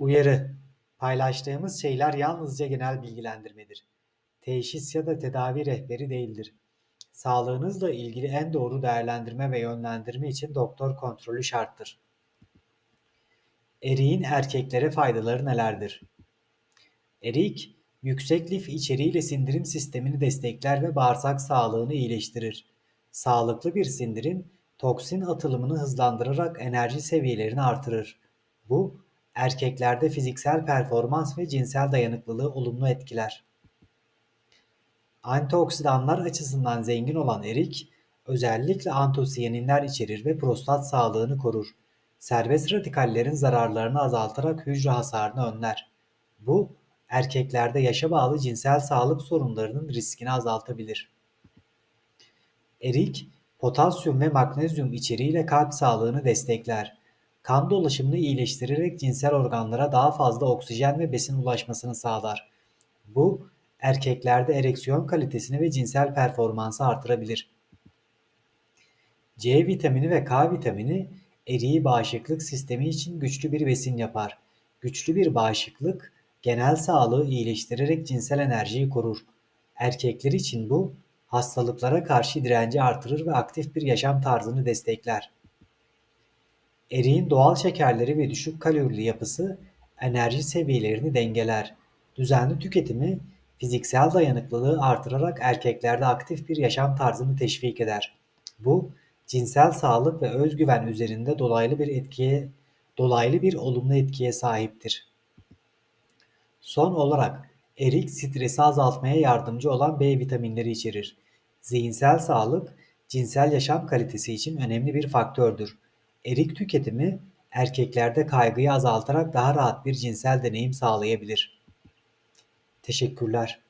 Uyarı: Paylaştığımız şeyler yalnızca genel bilgilendirmedir. Teşhis ya da tedavi rehberi değildir. Sağlığınızla ilgili en doğru değerlendirme ve yönlendirme için doktor kontrolü şarttır. Eriğin erkeklere faydaları nelerdir? Erik, yüksek lif içeriğiyle sindirim sistemini destekler ve bağırsak sağlığını iyileştirir. Sağlıklı bir sindirim, toksin atılımını hızlandırarak enerji seviyelerini artırır. Bu, erkeklerde fiziksel performans ve cinsel dayanıklılığı olumlu etkiler. Antioksidanlar açısından zengin olan erik, özellikle antosiyaninler içerir ve prostat sağlığını korur. Serbest radikallerin zararlarını azaltarak hücre hasarını önler. Bu, erkeklerde yaşa bağlı cinsel sağlık sorunlarının riskini azaltabilir. Erik, potasyum ve magnezyum içeriğiyle kalp sağlığını destekler. Kan dolaşımını iyileştirerek cinsel organlara daha fazla oksijen ve besin ulaşmasını sağlar. Bu, erkeklerde ereksiyon kalitesini ve cinsel performansı artırabilir. C vitamini ve K vitamini eriği bağışıklık sistemi için güçlü bir besin yapar. Güçlü bir bağışıklık genel sağlığı iyileştirerek cinsel enerjiyi korur. Erkekler için bu hastalıklara karşı direnci artırır ve aktif bir yaşam tarzını destekler. Eriğin doğal şekerleri ve düşük kalorili yapısı enerji seviyelerini dengeler. Düzenli tüketimi fiziksel dayanıklılığı artırarak erkeklerde aktif bir yaşam tarzını teşvik eder. Bu, cinsel sağlık ve özgüven üzerinde dolaylı bir etkiye dolaylı bir olumlu etkiye sahiptir. Son olarak erik stresi azaltmaya yardımcı olan B vitaminleri içerir. Zihinsel sağlık, cinsel yaşam kalitesi için önemli bir faktördür. Erik tüketimi erkeklerde kaygıyı azaltarak daha rahat bir cinsel deneyim sağlayabilir. Teşekkürler.